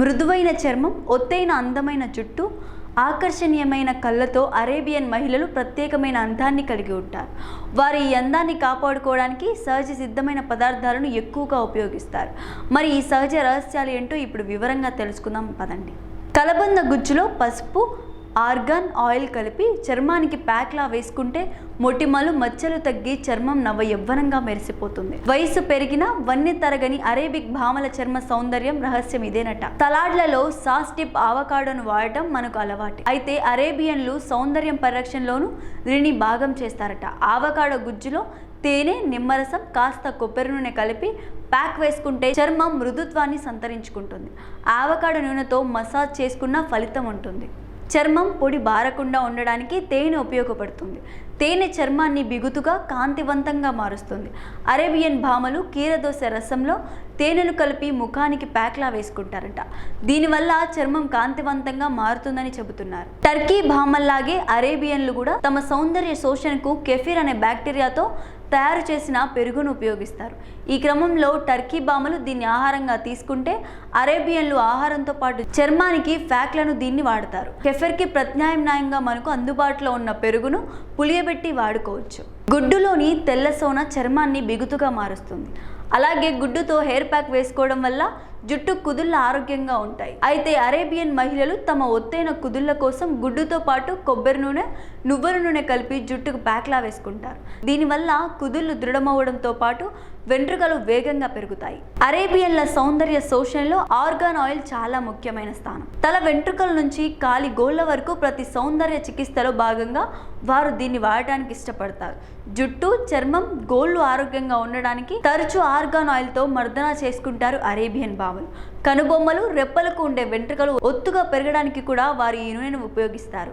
మృదువైన చర్మం ఒత్తైన అందమైన జుట్టు ఆకర్షణీయమైన కళ్ళతో అరేబియన్ మహిళలు ప్రత్యేకమైన అందాన్ని కలిగి ఉంటారు. వారి ఈ అందాన్ని కాపాడుకోవడానికి సహజ సిద్ధమైన పదార్థాలను ఎక్కువగా ఉపయోగిస్తారు. మరి ఈ సహజ రహస్యాలు ఏంటో ఇప్పుడు వివరంగా తెలుసుకుందాం పదండి. కలబంద గుజ్జులో పసుపు ఆర్గాన్ ఆయిల్ కలిపి చర్మానికి ప్యాక్లా వేసుకుంటే మొటిమలు మచ్చలు తగ్గి చర్మం నవ యవ్వనంగా మెరిసిపోతుంది. వయసు పెరిగిన వన్నె తరగని అరేబిక్ భామల చర్మ సౌందర్యం రహస్యం ఇదేనట. తలాడ్లలో సాస్ టిప్ ఆవకాడోను వాడటం మనకు అలవాటు. అయితే అరేబియన్లు సౌందర్యం పరిరక్షణలోనూ దీనిని భాగం చేస్తారట. ఆవకాడో గుజ్జులో తేనె నిమ్మరసం కాస్త కొబ్బరి నూనె కలిపి ప్యాక్ వేసుకుంటే చర్మం మృదుత్వాన్ని సంతరించుకుంటుంది. ఆవకాడో నూనెతో మసాజ్ చేసుకున్న ఫలితం ఉంటుంది. చర్మం పొడి బారకుండా ఉండడానికి తేనె ఉపయోగపడుతుంది. తేనె చర్మాన్ని బిగుతుగా కాంతివంతంగా మారుస్తుంది. అరేబియన్ భామలు కీరదోస రసంలో తేనెను కలిపి ముఖానికి ప్యాక్లా వేసుకుంటారట. దీనివల్ల చర్మం కాంతివంతంగా మారుతుందని చెబుతున్నారు. టర్కీ భామల్లాగే అరేబియన్లు కూడా తమ సౌందర్య శోషణకు కెఫిర్ అనే బ్యాక్టీరియాతో తయారు చేసిన పెరుగును ఉపయోగిస్తారు. ఈ క్రమంలో టర్కీ బామలు దీన్ని ఆహారంగా తీసుకుంటే అరేబియన్లు ఆహారంతో పాటు చర్మానికి ఫ్యాక్లను దీన్ని వాడతారు. కెఫెర్కి ప్రత్యామ్నాయంగా మనకు అందుబాటులో ఉన్న పెరుగును పులియబెట్టి పెట్టి వాడుకోవచ్చు. గుడ్డులోని తెల్ల సోన చర్మాన్ని బిగుతుగా మారుస్తుంది. అలాగే గుడ్డుతో హెయిర్ ప్యాక్ వేసుకోవడం వల్ల జుట్టు కుదుళ్ళ ఆరోగ్యంగా ఉంటాయి. అయితే అరేబియన్ మహిళలు తమ ఒత్తైన కుదుళ్ళ కోసం గుడ్డుతో పాటు కొబ్బరి నూనె నువ్వుల నూనె కలిపి జుట్టుకు ప్యాక్లా వేసుకుంటారు. దీనివల్ల కుదుళ్ళు దృఢమవడంతో పాటు వెంట్రుకలు వేగంగా పెరుగుతాయి. అరేబియన్ల సౌందర్య శోషణలో ఆర్గాన్ ఆయిల్ చాలా ముఖ్యమైన స్థానం. తల వెంట్రుకల నుంచి కాలి గోళ్ళ వరకు ప్రతి సౌందర్య చికిత్సలో భాగంగా వారు దీన్ని వాడటానికి ఇష్టపడతారు. జుట్టు చర్మం గోళ్ళు ఆరోగ్యంగా ఉండడానికి తరచూ ఆర్గాన్ ఆయిల్తో మర్దన చేసుకుంటారు అరేబియన్ బావలు. కనుబొమ్మలు రెప్పలకు ఉండే వెంట్రుకలు ఒత్తుగా పెరగడానికి కూడా వారి ఈ నూనెను ఉపయోగిస్తారు.